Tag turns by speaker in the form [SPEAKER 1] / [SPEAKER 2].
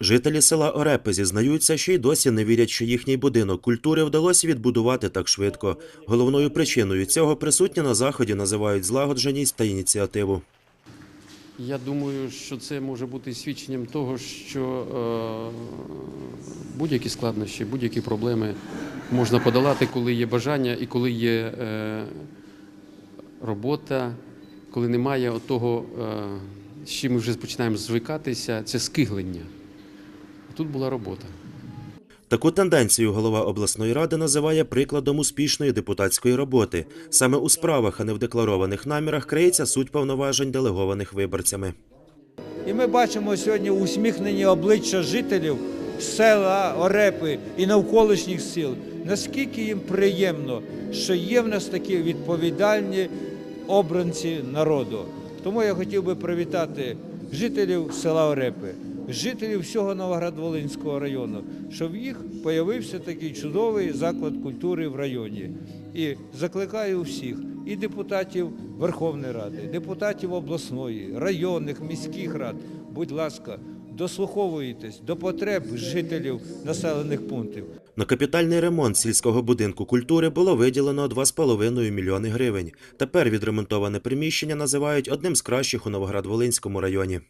[SPEAKER 1] Жителі села Орепи зізнаються, що й досі не вірять, що їхній будинок культури вдалося відбудувати так швидко. Головною причиною цього присутні на заході називають злагодженість та ініціативу.
[SPEAKER 2] Я думаю, що це може бути свідченням того, що е, будь-які складнощі, будь-які проблеми можна подолати, коли є бажання і коли є е, робота, коли немає того, е, з чим ми вже починаємо звикатися, це скиглення. Тут була робота.
[SPEAKER 1] Таку тенденцію голова обласної ради називає прикладом успішної депутатської роботи. Саме у справах, а не в декларованих намірах, криється суть повноважень, делегованих виборцями.
[SPEAKER 3] І ми бачимо сьогодні усміхнені обличчя жителів села Орепи і навколишніх сіл. Наскільки їм приємно, що є в нас такі відповідальні обранці народу. Тому я хотів би привітати жителів села Орепи, жителів всього Новоград-Волинського району, що в їх появився такий чудовий заклад культури в районі. І закликаю всіх, і депутатів Верховної Ради, депутатів обласної, районних, міських рад. Будь ласка, дослуховуйтесь до потреб жителів населених пунктів.
[SPEAKER 1] На капітальний ремонт сільського будинку культури було виділено 2,5 мільйони гривень. Тепер відремонтоване приміщення називають одним з кращих у Новоград-Волинському районі.